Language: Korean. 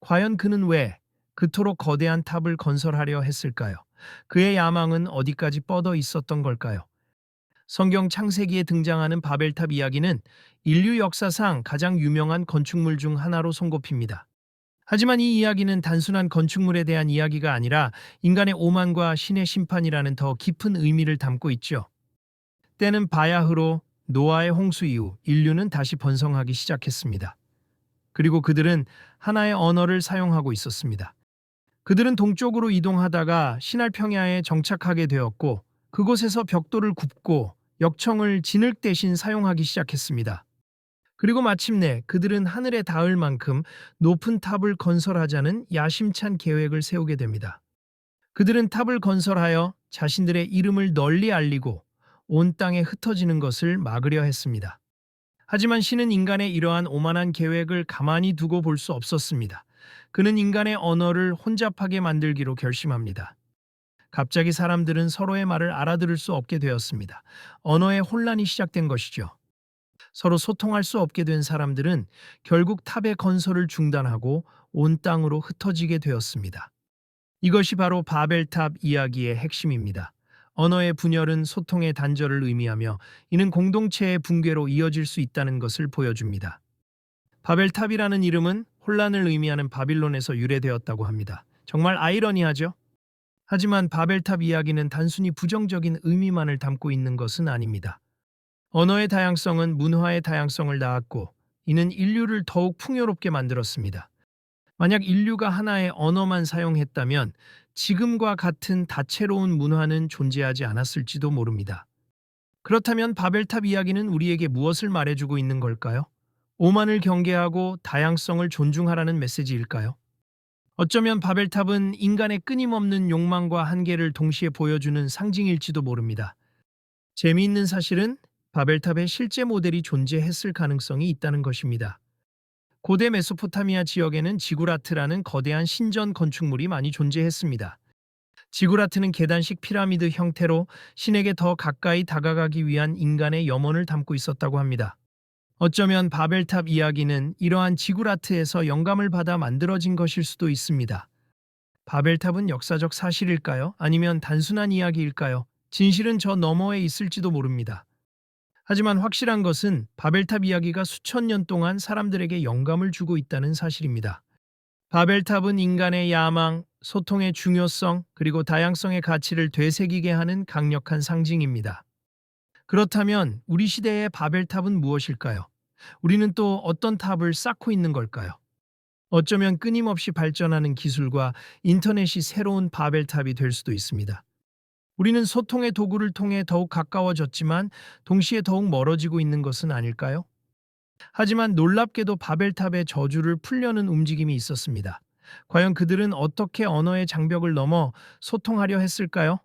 과연 그는 왜 그토록 거대한 탑을 건설하려 했을까요? 그의 야망은 어디까지 뻗어 있었던 걸까요? 성경 창세기에 등장하는 바벨탑 이야기는 인류 역사상 가장 유명한 건축물 중 하나로 손꼽힙니다. 하지만 이 이야기는 단순한 건축물에 대한 이야기가 아니라 인간의 오만과 신의 심판이라는 더 깊은 의미를 담고 있죠. 때는 바야흐로 노아의 홍수 이후 인류는 다시 번성하기 시작했습니다. 그리고 그들은 하나의 언어를 사용하고 있었습니다. 그들은 동쪽으로 이동하다가 신할 평야에 정착하게 되었고 그곳에서 벽돌을 굽고 역청을 진흙 대신 사용하기 시작했습니다. 그리고 마침내 그들은 하늘에 닿을 만큼 높은 탑을 건설하자는 야심찬 계획을 세우게 됩니다. 그들은 탑을 건설하여 자신들의 이름을 널리 알리고 온 땅에 흩어지는 것을 막으려 했습니다. 하지만 신은 인간의 이러한 오만한 계획을 가만히 두고 볼 수 없었습니다. 그는 인간의 언어를 혼잡하게 만들기로 결심합니다. 갑자기 사람들은 서로의 말을 알아들을 수 없게 되었습니다. 언어의 혼란이 시작된 것이죠. 서로 소통할 수 없게 된 사람들은 결국 탑의 건설을 중단하고 온 땅으로 흩어지게 되었습니다. 이것이 바로 바벨탑 이야기의 핵심입니다. 언어의 분열은 소통의 단절을 의미하며 이는 공동체의 붕괴로 이어질 수 있다는 것을 보여줍니다. 바벨탑이라는 이름은 혼란을 의미하는 바빌론에서 유래되었다고 합니다. 정말 아이러니하죠? 하지만 바벨탑 이야기는 단순히 부정적인 의미만을 담고 있는 것은 아닙니다. 언어의 다양성은 문화의 다양성을 낳았고 이는 인류를 더욱 풍요롭게 만들었습니다. 만약 인류가 하나의 언어만 사용했다면 지금과 같은 다채로운 문화는 존재하지 않았을지도 모릅니다. 그렇다면 바벨탑 이야기는 우리에게 무엇을 말해주고 있는 걸까요? 오만을 경계하고 다양성을 존중하라는 메시지일까요? 어쩌면 바벨탑은 인간의 끊임없는 욕망과 한계를 동시에 보여주는 상징일지도 모릅니다. 재미있는 사실은 바벨탑의 실제 모델이 존재했을 가능성이 있다는 것입니다. 고대 메소포타미아 지역에는 지구라트라는 거대한 신전 건축물이 많이 존재했습니다. 지구라트는 계단식 피라미드 형태로 신에게 더 가까이 다가가기 위한 인간의 염원을 담고 있었다고 합니다. 어쩌면 바벨탑 이야기는 이러한 지구라트에서 영감을 받아 만들어진 것일 수도 있습니다. 바벨탑은 역사적 사실일까요? 아니면 단순한 이야기일까요? 진실은 저 너머에 있을지도 모릅니다. 하지만 확실한 것은 바벨탑 이야기가 수천 년 동안 사람들에게 영감을 주고 있다는 사실입니다. 바벨탑은 인간의 야망, 소통의 중요성, 그리고 다양성의 가치를 되새기게 하는 강력한 상징입니다. 그렇다면 우리 시대의 바벨탑은 무엇일까요? 우리는 또 어떤 탑을 쌓고 있는 걸까요? 어쩌면 끊임없이 발전하는 기술과 인터넷이 새로운 바벨탑이 될 수도 있습니다. 우리는 소통의 도구를 통해 더욱 가까워졌지만 동시에 더욱 멀어지고 있는 것은 아닐까요? 하지만 놀랍게도 바벨탑의 저주를 풀려는 움직임이 있었습니다. 과연 그들은 어떻게 언어의 장벽을 넘어 소통하려 했을까요?